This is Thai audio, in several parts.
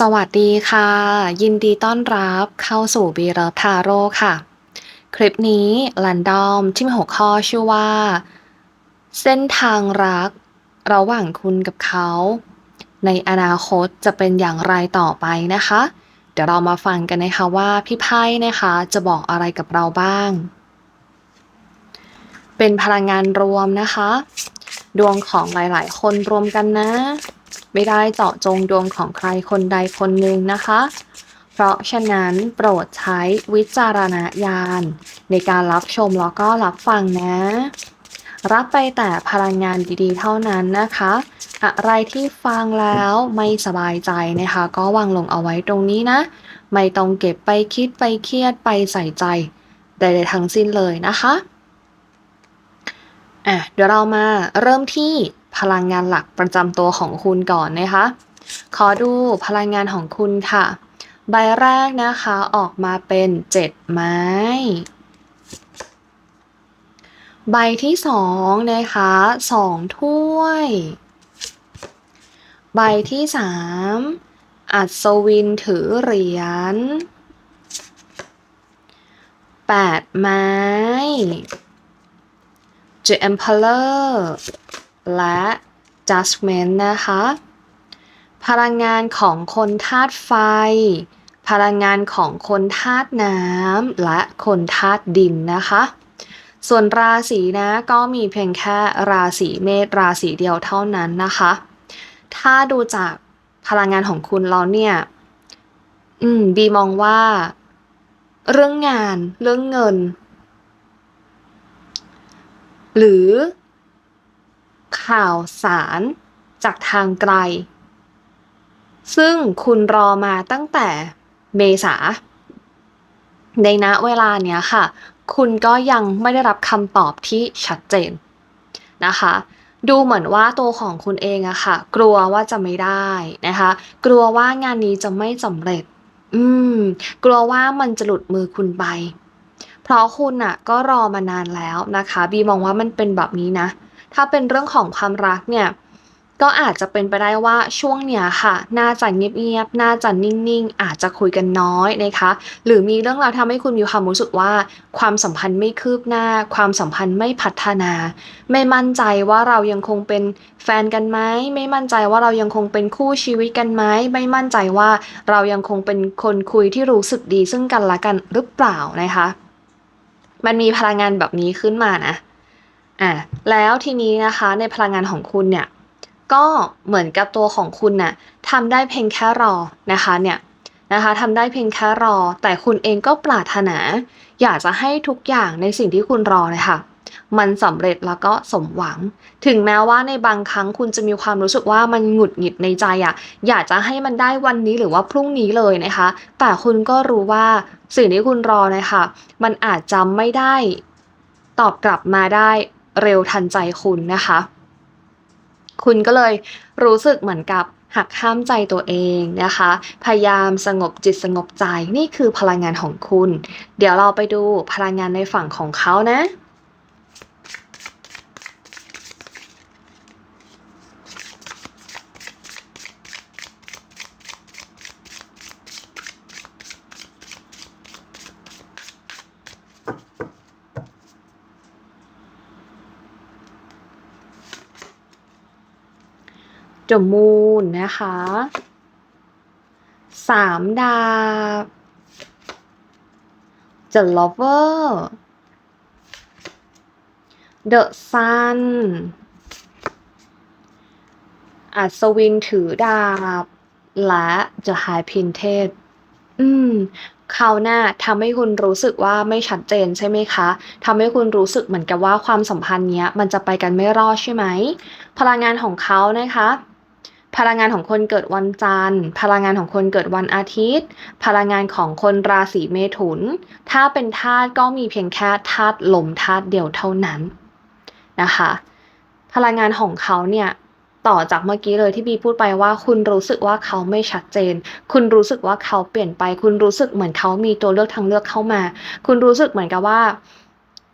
สวัสดีค่ะ ยินดีต้อนรับเข้าสู่บีเลิฟทาโร่ค่ะ คลิปนี้ลันดอมที่มีหัวข้อชื่อว่า เส้นทางรัก ระหว่างคุณกับเขา ในอนาคตจะเป็นอย่างไรต่อไปนะคะ เดี๋ยวเรามาฟังกันนะคะว่าพี่ไพ่นะคะ จะบอกอะไรกับเราบ้าง เป็นพลังงานรวมนะคะ ดวงของหลาย ๆ คนรวมกันนะ ไม่ได้เจาะจงดวงของใครคนใดคนหนึ่งนะคะ เพราะฉะนั้นโปรดใช้วิจารณญาณในการรับชมแล้วก็รับฟังนะ รับไปแต่พลังงานดีๆ เท่านั้นนะคะ อะไรที่ฟังแล้วไม่สบายใจนะคะ ก็วางลงเอาไว้ตรงนี้นะ ไม่ต้องเก็บไปคิดไปเครียดไปใส่ใจใดๆทั้งสิ้นเลยนะคะอะเดี๋ยวเรามาเริ่มที่ พลังงานหลักประจำตัวของคุณก่อนนะคะ ขอดูพลังงานของคุณค่ะ ใบแรกนะคะออกมาเป็นเจ็ดไม้ ใบที่สองนะคะสองถ้วย ใบที่สามอัศวินถือเหรียญแปดไม้ The Emperor และ Judgment นะคะ พลังงานของคนธาตุไฟ พลังงานของคนธาตุน้ำและคนธาตุดินนะคะ ส่วนราศีนะก็มีเพียงแค่ราศีเมษราศีเดียวเท่านั้นนะคะ ถ้าดูจากพลังงานของคุณเราเนี่ย อืม บีมองว่า เรื่องงาน เรื่องเงิน หรือ ข่าวสารจากทางไกล ซึ่งคุณรอมาตั้งแต่เมษา ในณเวลาเนี้ยค่ะ คุณก็ยังไม่ได้รับคำตอบที่ชัดเจนนะคะ ดูเหมือนว่าตัวของคุณเองอะค่ะ กลัวว่าจะไม่ได้นะคะ กลัวว่างานนี้จะไม่สำเร็จ อืม กลัวว่ามันจะหลุดมือคุณไป เพราะคุณอะก็รอมานานแล้วนะคะ บีมองว่ามันเป็นแบบนี้นะ ถ้าเป็นเรื่องของความรักเนี่ยก็อาจจะเป็นไปได้ว่าช่วงเนี้ยค่ะ น่าจะเงียบๆ น่าจะนิ่งๆ อาจจะคุยกันน้อยนะคะ หรือมีเรื่องราวทำให้คุณมีความรู้สึกว่า ความสัมพันธ์ไม่คืบหน้า ความสัมพันธ์ไม่พัฒนา ไม่มั่นใจว่าเรายังคงเป็นแฟนกันไหม ไม่มั่นใจว่าเรายังคงเป็นคู่ชีวิตกันไหม ไม่มั่นใจว่าเรายังคงเป็นคนคุยที่รู้สึกดีซึ่งกันและกันหรือเปล่านะคะ มันมีพลังงานแบบนี้ขึ้นมานะ อะแล้วทีนี้นะคะในพลังงานของคุณเนี่ยก็เหมือนกับตัวของคุณน่ะทำได้เพียงแค่รอนะคะเนี่ยนะคะทำได้เพียงแค่รอ แต่คุณเองก็ปรารถนา อยากจะให้ทุกอย่างในสิ่งที่คุณรอเลยค่ะมันสำเร็จแล้วก็สมหวัง ถึงแม้ว่าในบางครั้งคุณจะมีความรู้สึกว่ามันหงุดหงิดในใจอะอยากจะให้มันได้วันนี้หรือว่าพรุ่งนี้เลยนะคะ แต่คุณก็รู้ว่าสิ่งที่คุณรอนะคะมันอาจจะไม่ได้ตอบกลับมาได้ เร็วทันใจคุณนะคะ คุณก็เลยรู้สึกเหมือนกับหักห้ามใจตัวเองนะคะ พยายามสงบจิตสงบใจนี่คือพลังงานของคุณ เดี๋ยวเราไปดูพลังงานในฝั่งของเขานะ เดอะมูนนะคะสามดาบ The Lover The Sun อัศวินถือดาบ และ The High Priestess อืมเขาหน้าทำให้คุณรู้สึกว่าไม่ชัดเจนใช่ไหมคะทำให้คุณรู้สึกเหมือนกับว่าความสัมพันธ์เนี้ย มันจะไปกันไม่รอดใช่ไหม พลังงานของเขานะคะ พลังงานของคนเกิดวันจันทร์ พลังงานของคนเกิดวันอาทิตย์ พลังงานของคนราศีเมถุน ถ้าเป็นธาตุก็มีเพียงแค่ธาตุลมธาตุเดียวเท่านั้นนะคะ พลังงานของเขาเนี่ยต่อจากเมื่อกี้เลยที่บีพูดไปว่า คุณรู้สึกว่าเขาไม่ชัดเจน คุณรู้สึกว่าเขาเปลี่ยนไป คุณรู้สึกเหมือนเขามีตัวเลือกทางเลือกเข้ามา คุณรู้สึกเหมือนกับว่า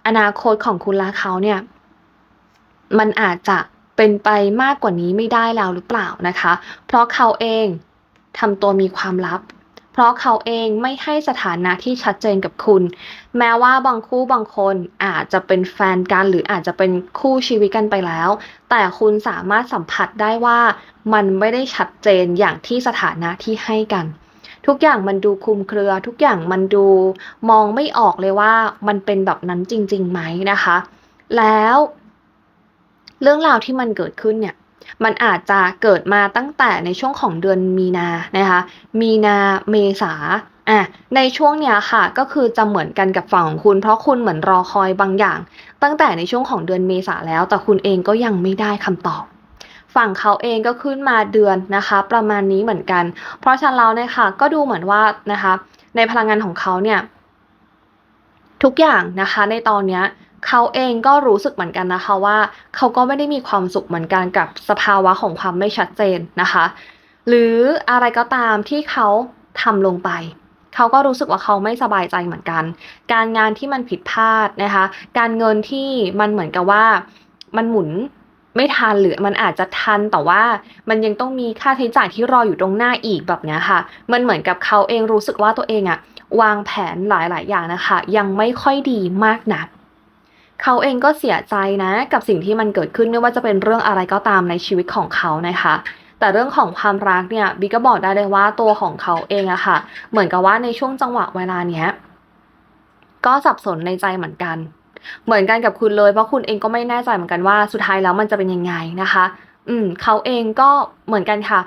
อนาคตของคุณและเขาเนี่ย มันอาจจะ เป็นไปมากกว่านี้ไม่ได้แล้วหรือเปล่านะคะ เพราะเขาเองทำตัวมีความลับ เพราะเขาเองไม่ให้สถานะที่ชัดเจนกับคุณ แม้ว่าบางคู่บางคนอาจจะเป็นแฟนกันหรืออาจจะเป็นคู่ชีวิตกันไปแล้ว แต่คุณสามารถสัมผัสได้ว่ามันไม่ได้ชัดเจนอย่างที่สถานะที่ให้กันทุกอย่างมันดูคลุมเครือ ทุกอย่างมันดูมองไม่ออกเลยว่ามันเป็นแบบนั้นจริงๆไหมนะคะ แล้ว เรื่องราวที่มันเกิดขึ้นเนี่ยมันอาจจะเกิดมาตั้งแต่ในช่วงของเดือนมีนานะคะ มีนาเมษาอะในช่วงเนี้ยค่ะก็คือจะเหมือนกันกับฝั่งของคุณ เพราะคุณเหมือนรอคอยบางอย่าง ตั้งแต่ในช่วงของเดือนเมษาแล้ว แต่คุณเองก็ยังไม่ได้คำตอบ ฝั่งเขาเองก็ขึ้นมาเดือนนะคะ ประมาณนี้เหมือนกัน เพราะฉะนั้นแล้วเนี่ยค่ะก็ดูเหมือนว่านะคะ ในพลังงานของเขาเนี่ยทุกอย่างนะคะในตอนเนี้ย เขาเองก็รู้สึกเหมือนกันนะคะว่า เขาก็ไม่ได้มีความสุขเหมือนกันกับสภาวะของความไม่ชัดเจนนะคะ หรืออะไรก็ตามที่เขาทำลงไป เขาก็รู้สึกว่าเขาไม่สบายใจเหมือนกัน การงานที่มันผิดพลาดนะคะ การเงินที่มันเหมือนกับว่ามันหมุนไม่ทันหรือมันอาจจะทันแต่ว่ามันยังต้องมีค่าใช้จ่ายที่รออยู่ตรงหน้าอีกแบบนี้ค่ะ มันเหมือนกับเขาเองรู้สึกว่าตัวเองอะวางแผนหลาย ๆ อย่างนะคะ ยังไม่ค่อยดีมากนัก เขาเองก็เสียใจนะ กับสิ่งที่มันเกิดขึ้นไม่ว่าจะเป็นเรื่องอะไรก็ตามในชีวิตของเขานะคะ แต่เรื่องของความรักเนี่ยบิ๊กก็บอกได้เลยว่าตัวของเขาเองอะค่ะ เหมือนกับว่าในช่วงจังหวะเวลาเนี้ยก็สับสนในใจเหมือนกัน เหมือนกันกับคุณเลยเพราะคุณเองก็ไม่แน่ใจเหมือนกันว่าสุดท้ายแล้วมันจะเป็นยังไงนะคะ อืมเขาเองก็เหมือนกันค่ะ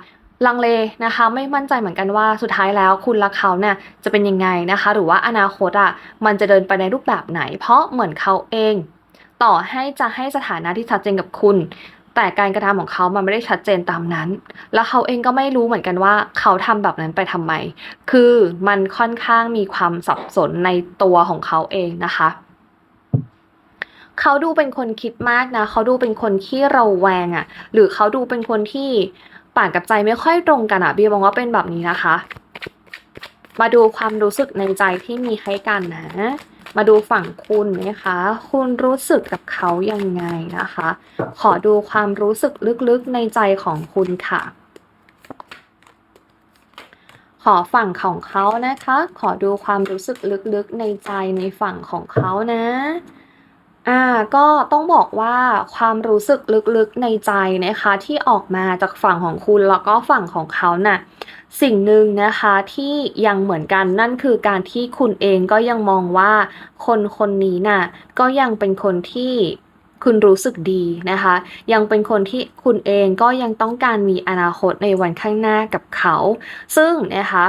ลังเลนะคะ ไม่มั่นใจเหมือนกันว่าสุดท้ายแล้วคุณและเขาเนี่ยจะเป็นยังไงนะคะ หรือว่าอนาคตอะมันจะเดินไปในรูปแบบไหน เพราะเหมือนเขาเอง ต่อให้จะให้สถานะที่ชัดเจนกับคุณ แต่การกระทำของเขามันไม่ได้ชัดเจนตามนั้น แล้วเขาเองก็ไม่รู้เหมือนกันว่าเขาทำแบบนั้นไปทำไม คือมันค่อนข้างมีความสับสนในตัวของเขาเองนะคะเขาดูเป็นคนคิดมากนะ เขาดูเป็นคนที่เราแวงอะ่ะ หรือเขาดูเป็นคนที่ ปากกับใจไม่ค่อยตรงกันอะ่ะเบียร์มองว่าเป็นแบบนี้นะคะ มาดูความรู้สึกในใจที่มีให้กันนะ มาดูฝั่งคุณนะคะ คุณรู้สึกกับเขายังไงนะคะ ขอดูความรู้สึกลึกๆในใจของคุณค่ะ ขอฝั่งของเขานะคะ ขอดูความรู้สึกลึกๆในใจในฝั่งของเขานะ อ่าก็ต้องบอกว่าความรู้สึกลึกๆในใจนะคะที่ออกมาจากฝั่งของคุณแล้วก็ฝั่งของเขาน่ะสิ่งหนึ่งนะคะที่ยังเหมือนกันนั่นคือการที่คุณเองก็ยังมองว่าคนคนนี้น่ะก็ยังเป็นคนที่คุณรู้สึกดีนะคะ ยังเป็นคนที่คุณเองก็ยังต้องการมีอนาคตในวันข้างหน้ากับเขา ซึ่งนะคะ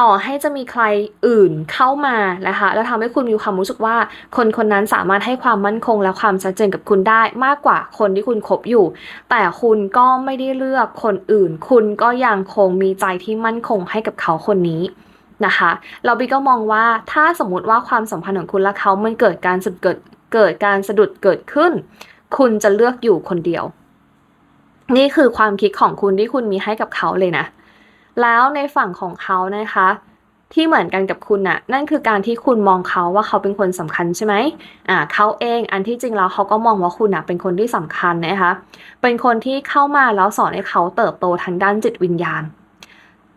ต่อให้จะมีใครอื่นเข้ามานะคะ แล้วทำให้คุณมีความรู้สึกว่า คนคนนั้นสามารถให้ความมั่นคงและความชัดเจนกับคุณได้มากกว่าคนที่คุณคบอยู่ แต่คุณก็ไม่ได้เลือกคนอื่น คุณก็ยังคงมีใจที่มั่นคงให้กับเขาคนนี้นะคะเราบีก็มองว่าถ้าสมมติว่าความสัมพันธ์ของคุณและเขามันเกิดการสุดเกิดเกิดการสะดุดเกิดขึ้น คุณจะเลือกอยู่คนเดียว นี่คือความคิดของคุณที่คุณมีให้กับเขาเลยนะ แล้วในฝั่งของเขานะคะ ที่เหมือนกันกับคุณน่ะ นั่นคือการที่คุณมองเขาว่าเขาเป็นคนสำคัญใช่ไหมอ่าเขาเองอันที่จริงแล้วเขาก็มองว่าคุณน่ะเป็นคนที่สำคัญนะคะ เป็นคนที่เข้ามาแล้วสอนให้เขาเติบโตทางด้านจิตวิญญาณ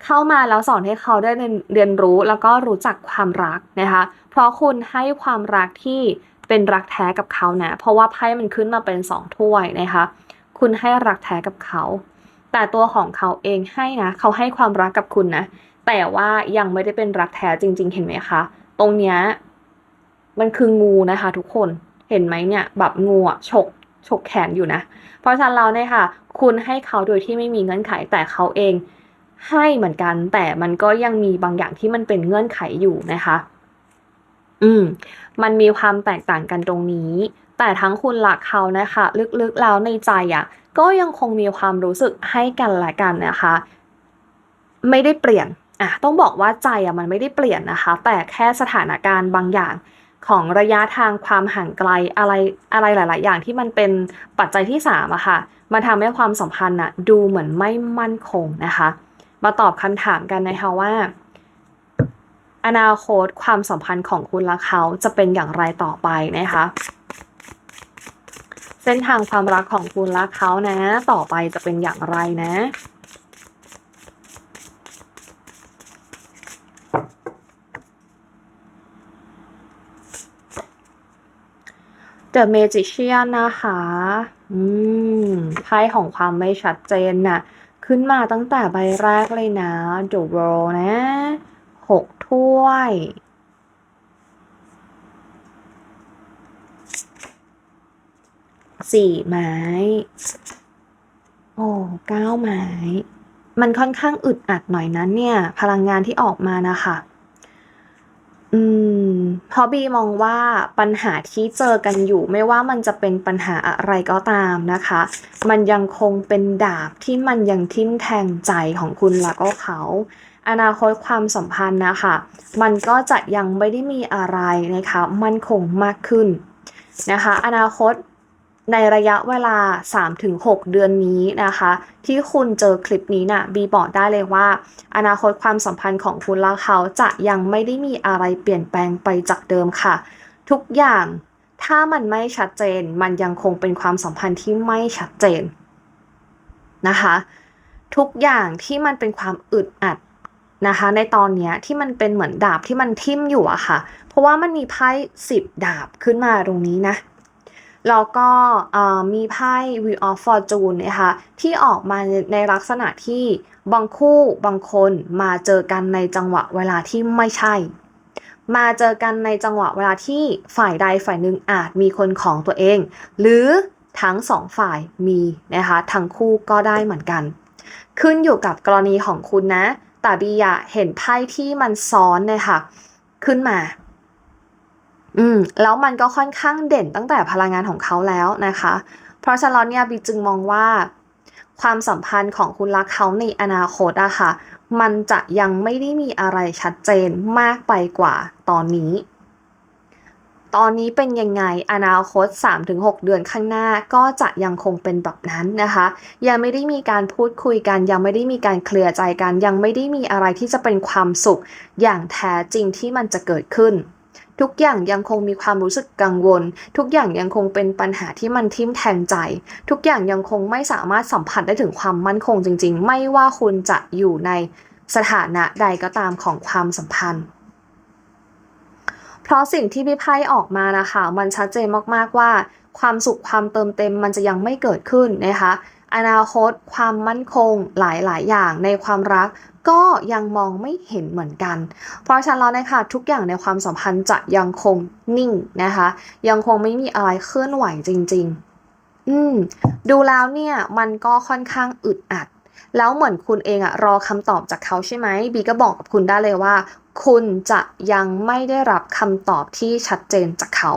เข้ามาแล้วสอนให้เขาได้เรียนรู้แล้วก็รู้จักความรักนะคะ เพราะคุณให้ความรักที่เป็นรักแท้กับเขานะ เพราะว่าไพ่มันขึ้นมาเป็นสองถ้วยนะคะ คุณให้รักแท้กับเขา แต่ตัวของเขาเองให้นะ เขาให้ความรักกับคุณนะ แต่ว่ายังไม่ได้เป็นรักแท้จริง ๆ เห็นไหมคะ ตรงเนี้ยมันคืองูนะคะทุกคน เห็นไหมเนี่ยแบบงูอะฉกฉกแขนอยู่นะ เพราะฉะนั้นเราเนี่ยค่ะ คุณให้เขาโดยที่ไม่มีเงื่อนไข แต่เขาเองให้เหมือนกัน แต่มันก็ยังมีบางอย่างที่มันเป็นเงื่อนไขอยู่นะคะ อืม มันมีความแตกต่างกันตรงนี้ แต่ทั้งคุณหลักเขานะคะ ลึกๆแล้วในใจอะ ก็ยังคงมีความรู้สึกให้กันและกันนะคะ ไม่ได้เปลี่ยนอะต้องบอกว่าใจอะมันไม่ได้เปลี่ยนนะคะ แต่แค่สถานการณ์บางอย่างของระยะทางความห่างไกลอะไรอะไรหลาย ๆ อย่างที่มันเป็นปัจจัยที่สามอะค่ะมาทำให้ความสัมพันธ์อะดูเหมือนไม่มั่นคงนะคะ มาตอบคำถามกันนะคะว่า อนาคตความสัมพันธ์ของคุณและเขาจะเป็นอย่างไรต่อไปนะคะ เส้นทางความรักของคุณและเขานะ ต่อไปจะเป็นอย่างไรนะเดอะเมจิเชียนนะคะ อืม ไพ่ของความไม่ชัดเจนน่ะ ขึ้นมาตั้งแต่ใบแรกเลยนะ The World นะหกถ้วย สี่ไม้ โอ้เก้าไม้ มันค่อนข้างอึดอัดหน่อยนะเนี่ย พลังงานที่ออกมานะคะ อืมเพราะบีมองว่าปัญหาที่เจอกันอยู่ ไม่ว่ามันจะเป็นปัญหาอะไรก็ตามนะคะ มันยังคงเป็นดาบที่มันยังทิ่มแทงใจของคุณแล้วก็เขาอนาคตความสัมพันธ์นะคะ มันก็จะยังไม่ได้มีอะไรนะคะ มั่นคงมากขึ้นนะคะ อนาคต ในระยะเวลา 3-6 เดือนนี้นะคะ ที่คุณเจอคลิปนี้นะ่ะบีบอกได้เลยว่า อนาคตความสัมพันธ์ของคุณและเขาจะยังไม่ได้มีอะไรเปลี่ยนแปลงไปจากเดิมค่ะ ทุกอย่างถ้ามันไม่ชัดเจนมันยังคงเป็นความสัมพันธ์ที่ไม่ชัดเจนนะคะ ทุกอย่างที่มันเป็นความอึดอัดนะคะ ในตอนนี้ที่มันเป็นเหมือนดาบที่มันทิ่มอยู่อะค่ะ เพราะว่ามันมีไพ่สิบดาบขึ้นมาตรงนี้นะ แล้วก็มีไพ่ Wheel of Fortune นะคะที่ออกมาในลักษณะที่บางคู่บางคนมาเจอกันในจังหวะเวลาที่ไม่ใช่ มาเจอกันในจังหวะเวลาที่ฝ่ายใดฝ่ายหนึ่งอาจมีคนของตัวเอง หรือทั้งสองฝ่ายมีนะคะทั้งคู่ก็ได้เหมือนกัน ขึ้นอยู่กับกรณีของคุณนะแต่บีอยากเห็นไพ่ที่มันซ้อนนะคะขึ้นมา อืมแล้วมันก็ค่อนข้างเด่นตั้งแต่พลังงานของเขาแล้วนะคะ เพราะฉะนั้นเนี่ยบีจึงมองว่า ความสัมพันธ์ของคุณรักเขาในอนาคตอะค่ะ มันจะยังไม่ได้มีอะไรชัดเจนมากไปกว่าตอนนี้ ตอนนี้เป็นยังไงอนาคต 3-6 เดือนข้างหน้าก็จะยังคงเป็นแบบนั้นนะคะ ยังไม่ได้มีการพูดคุยกัน ยังไม่ได้มีการเคลียร์ใจกัน ยังไม่ได้มีอะไรที่จะเป็นความสุขอย่างแท้จริงที่มันจะเกิดขึ้น ทุกอย่างยังคงมีความรู้สึกกังวล ทุกอย่างยังคงเป็นปัญหาที่มันทิ่มแทงใจ ทุกอย่างยังคงไม่สามารถสัมผัสได้ถึงความมั่นคงจริง ๆ ไม่ว่าคุณจะอยู่ในสถานะใดก็ตามของความสัมพันธ์ เพราะสิ่งที่พี่ไพ่ออกมานะคะ มันชัดเจนมากๆว่า ความสุขความเติมเต็มมันจะยังไม่เกิดขึ้นนะคะ อนาคต ความมั่นคงหลาย ๆ อย่างในความรักก็ยังมองไม่เห็นเหมือนกัน เพราะฉะนั้นแล้วนะคะทุกอย่างในความสัมพันธ์จะยังคงนิ่งนะคะ ยังคงไม่มีอะไรเคลื่อนไหวจริง ๆ อืม ดูแล้วเนี่ย มันก็ค่อนข้างอึดอัด แล้วเหมือนคุณเองอะรอคำตอบจากเขาใช่ไหมบีก็บอกกับคุณได้เลยว่า คุณจะยังไม่ได้รับคำตอบที่ชัดเจนจากเขา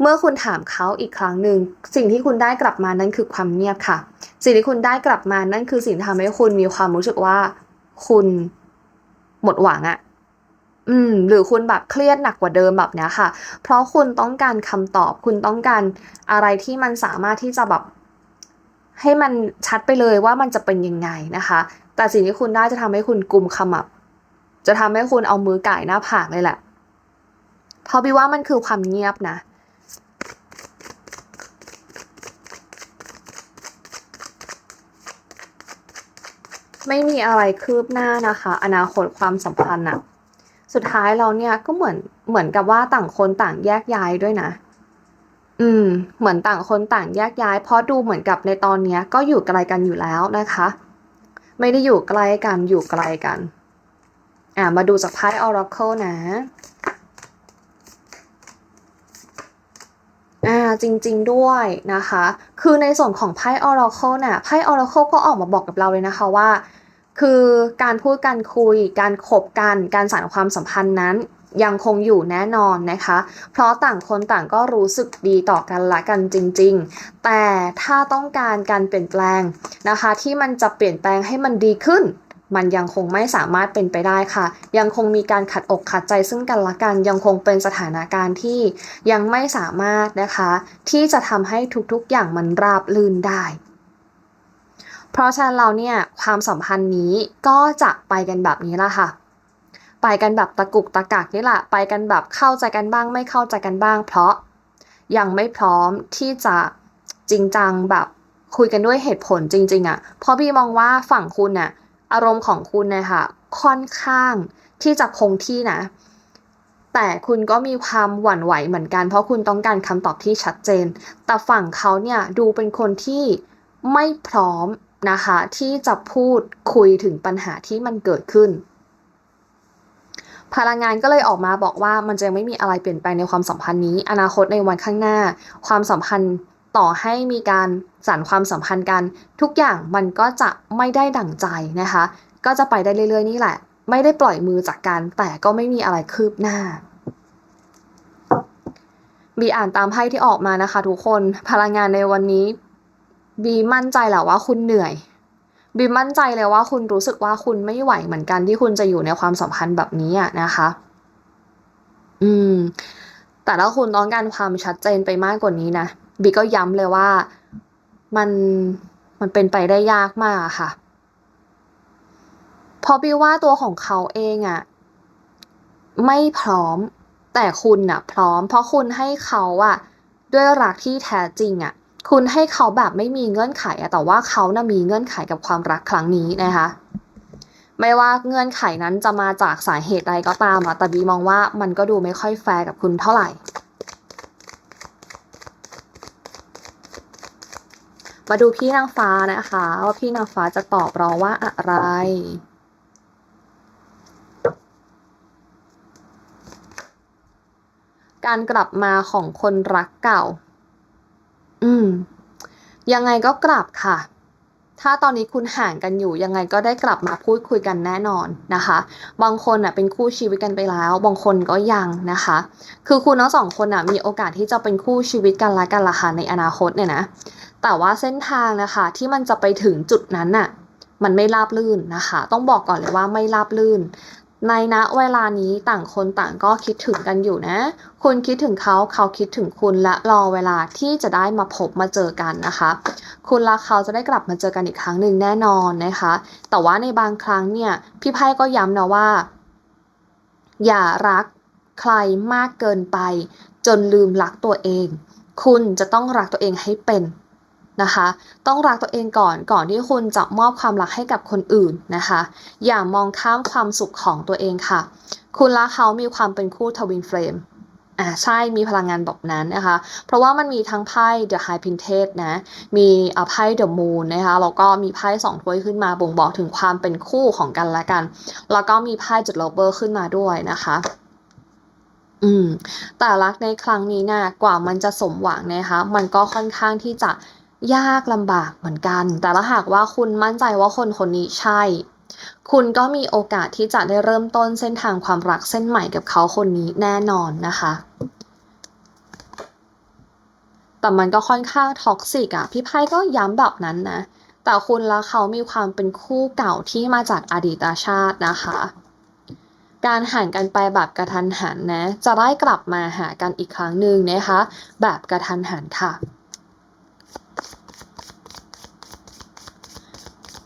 เมื่อคุณถามเขาอีกครั้งหนึ่งสิ่งที่คุณได้กลับมานั่นคือความเงียบค่ะ สิ่งที่คุณได้กลับมานั่นคือสิ่งที่ทำให้คุณมีความรู้สึกว่า คุณหมดหวังอะอืม หรือคุณแบบเครียดหนักกว่าเดิมแบบเนี้ยค่ะ เพราะคุณต้องการคำตอบ คุณต้องการอะไรที่มันสามารถที่จะแบบให้มันชัดไปเลยว่ามันจะเป็นยังไงนะคะ แต่สิ่งที่คุณได้จะทำให้คุณกุมขมับ จะทำให้คุณเอามือก่ายหน้าผากเลยแหละ เพราะบีว่ามันคือความเงียบนะ ไม่มีอะไรคืบหน้านะคะ อนาคตความสัมพันธ์อะสุดท้ายเราเนี่ยก็เหมือนเหมือนกับว่าต่างคนต่างแยกย้ายด้วยนะ อืม เหมือนต่างคนต่างแยกย้าย เพราะดูเหมือนกับในตอนเนี้ย ก็อยู่ไกลกันอยู่แล้วนะคะ ไม่ได้อยู่ใกล้กันอยู่ไกลกัน อ่ามาดูจากไพ่ Oracle นะอ่าจริง ๆ ด้วยนะคะ คือในส่วนของไพ่ Oracle เนี่ยไพ่ Oracle ก็ออกมาบอกกับเราเลยนะคะว่า คือการพูดการคุย การคบกัน การสานความสัมพันธ์นั้น ยังคงอยู่แน่นอนนะคะ เพราะต่างคนต่างก็รู้สึกดีต่อกันละกันจริง ๆ แต่ถ้าต้องการการเปลี่ยนแปลงนะคะ ที่มันจะเปลี่ยนแปลงให้มันดีขึ้นมันยังคงไม่สามารถเป็นไปได้ค่ะ ยังคงมีการขัดอกขัดใจซึ่งกันและกัน ยังคงเป็นสถานการณ์ที่ยังไม่สามารถนะคะ ที่จะทำให้ทุกๆอย่างมันราบลื่นได้ เพราะฉะนั้นเราเนี่ยความสัมพันธ์นี้ก็จะไปกันแบบนี้ละค่ะ ไปกันแบบตะกุกตะกักนี่แหละไปกันแบบเข้าใจกันบ้าง ไม่เข้าใจกันบ้าง เพราะยังไม่พร้อมที่จะจริงจังแบบคุยกันด้วยเหตุผลจริง ๆอะ่ะเพราะพี่มองว่าฝั่งคุณน่ะอารมณ์ของคุณเนี่ยค่ะค่อนข้างที่จะคงที่นะ แต่คุณก็มีความหวั่นไหวเหมือนกัน เพราะคุณต้องการคำตอบที่ชัดเจน แต่ฝั่งเขาเนี่ยดูเป็นคนที่ไม่พร้อม นะคะ ที่จะพูดคุยถึงปัญหาที่มันเกิดขึ้น พลังงานก็เลยออกมาบอกว่ามันจะไม่มีอะไรเปลี่ยนแปลงในความสัมพันธ์นี้ อนาคตในวันข้างหน้า ความสัมพันธ์ต่อให้มีการสานความสัมพันธ์กัน ทุกอย่างมันก็จะไม่ได้ดั่งใจนะคะ ก็จะไปได้เรื่อยๆนี่แหละ ไม่ได้ปล่อยมือจากกันแต่ก็ไม่มีอะไรคืบหน้าบีอ่านตามไพ่ที่ออกมานะคะทุกคนพลังงานในวันนี้ บีมั่นใจแหละว่าคุณเหนื่อย บีมั่นใจเลยว่าคุณรู้สึกว่าคุณไม่ไหวเหมือนกันที่คุณจะอยู่ในความสัมพันธ์แบบนี้นะคะ อืม แต่ถ้าคุณต้องการความชัดเจนไปมากกว่านี้นะ บีก็ย้ำเลยว่ามันมันเป็นไปได้ยากมากค่ะเพราะบีว่าตัวของเขาเองอะไม่พร้อม แต่คุณน่ะพร้อม เพราะคุณให้เขาอะด้วยรักที่แท้จริงอะ คุณให้เขาแบบไม่มีเงื่อนไขอะแต่ว่าเขาน่ะมีเงื่อนไขกับความรักครั้งนี้นะคะ ไม่ว่าเงื่อนไขนั้นจะมาจากสาเหตุใดก็ตามอะแต่บีมองว่ามันก็ดูไม่ค่อยแฟร์กับคุณเท่าไหร่ มาดูพี่นางฟ้านะคะ ว่าพี่นางฟ้าจะตอบเราว่าอะไรการกลับมาของคนรักเก่า อืม ยังไงก็กลับค่ะ ถ้าตอนนี้คุณห่างกันอยู่ ยังไงก็ได้กลับมาพูดคุยกันแน่นอนนะคะ บางคนอะเป็นคู่ชีวิตกันไปแล้ว บางคนก็ยังนะคะ คือคุณทั้งสองคนอะมีโอกาสที่จะเป็นคู่ชีวิตกันละกันละค่ะในอนาคตเนี่ยนะ แต่ว่าเส้นทางนะคะที่มันจะไปถึงจุดนั้นน่ะมันไม่ราบลื่นนะคะ ต้องบอกก่อนเลยว่าไม่ราบลื่น ในณเวลานี้ต่างคนต่างก็คิดถึงกันอยู่นะ คุณคิดถึงเขาเขาคิดถึงคุณและรอเวลาที่จะได้มาพบมาเจอกันนะคะ คุณและเขาจะได้กลับมาเจอกันอีกครั้งหนึ่งแน่นอนนะคะ แต่ว่าในบางครั้งเนี่ยพี่ไพ่ก็ย้ำนะว่า อย่ารักใครมากเกินไป จนลืมรักตัวเอง คุณจะต้องรักตัวเองให้เป็น นะคะ ต้องรักตัวเองก่อนก่อนที่คุณจะมอบความรักให้กับคนอื่นนะคะ อย่ามองข้ามความสุขของตัวเองค่ะ คุณและเขามีความเป็นคู่ทวินเฟลมอ่าใช่มีพลังงานแบบนั้นนะคะ เพราะว่ามันมีทั้งไพ่ The High Princess นะ มีอ่าไพ่ The Moon นะคะแล้วก็มีไพ่สองถ้วยขึ้นมาบ่งบอกถึงความเป็นคู่ของกันและกัน แล้วก็มีไพ่ The Lover ขึ้นมาด้วยนะคะอืมแต่รักในครั้งนี้นะกว่ามันจะสมหวังนะคะ มันก็ค่อนข้างที่จะ ยากลำบากเหมือนกัน แต่ถ้าหากว่าคุณมั่นใจว่าคนคนนี้ใช่ คุณก็มีโอกาสที่จะได้เริ่มต้นเส้นทางความรักเส้นใหม่กับเขาคนนี้แน่นอนนะคะ แต่มันก็ค่อนข้างท็อกซิกอะพี่ไพ่ก็ย้ำแบบนั้นนะ แต่คุณและเขามีความเป็นคู่เก่าที่มาจากอดีตชาตินะคะ การห่างกันไปแบบกระทันหันนะ จะได้กลับมาหากันอีกครั้งหนึ่งนะคะ แบบกระทันหันค่ะ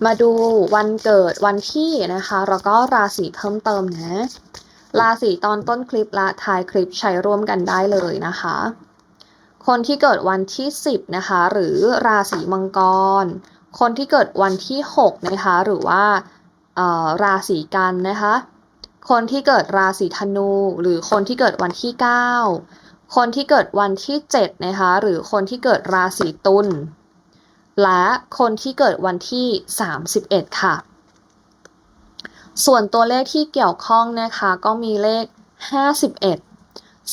มาดูวันเกิดวันที่นะคะแล้วก็ราศีเพิ่มเติมนะราศีตอนต้นคลิปและท้ายคลิปใช้ร่วมกันได้เลยนะคะ คนที่เกิดวันที่ 10นะคะหรือราศีมังกร คนที่เกิดวันที่6นะคะหรือว่าราศีกันนะคะ คนที่เกิดราศีธนู หรือคนที่เกิดวันที่ 9 คนที่เกิดวันที่7นะคะหรือคนที่เกิดราศีตุล และคนที่เกิดวันที่ 31 ค่ะ ส่วนตัวเลขที่เกี่ยวข้องนะคะ ก็มีเลข 51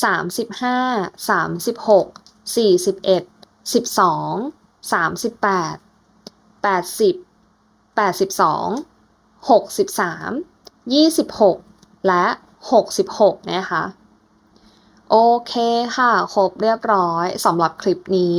35 36 41 12 38 80 82 63 26 และ 66 นะคะ โอเคค่ะ ครบเรียบร้อยสำหรับคลิปนี้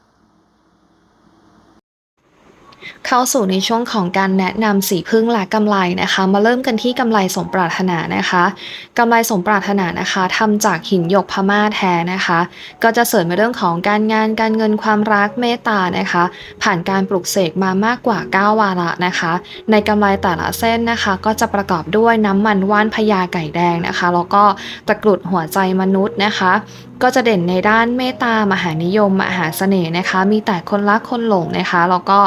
เข้าสู่ในช่วงของการแนะนำสีพึ่งและกำไรนะคะ มาเริ่มกันที่กำไรสมปรารถนานะคะกำไรสมปรารถนานะคะทำจากหินหยกพม่าแท้นะคะ ก็จะเสริมในเรื่องของการงานการเงินความรักเมตตานะคะ ผ่านการปลุกเสกมามากกว่า 9 วาระนะคะ ในกำไรแต่ละเส้นนะคะ ก็จะประกอบด้วยน้ำมันว่านพญาไก่แดงนะคะ แล้วก็ตะกรุดหัวใจมนุษย์นะคะ ก็จะเด่นในด้านเมตตามหานิยม มหาเสน่ห์นะคะ มีแต่คนรักคนหลงนะคะแล้วก็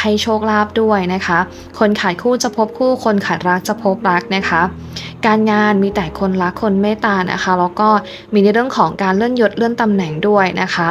ให้โชคลาภด้วยนะคะ คนขายคู่จะพบคู่ คนขายรักจะพบรักนะคะ การงานมีแต่คนรักคนเมตตานะคะ แล้วก็มีในเรื่องของการเลื่อนยศเลื่อนตำแหน่งด้วยนะคะ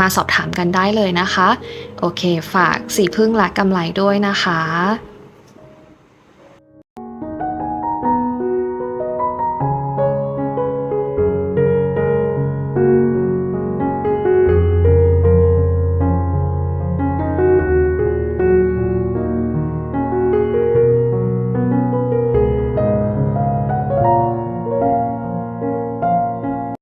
มาสอบถามกันได้เลยนะคะ โอเค ฝากสีพึ่งและกำไรด้วยนะคะ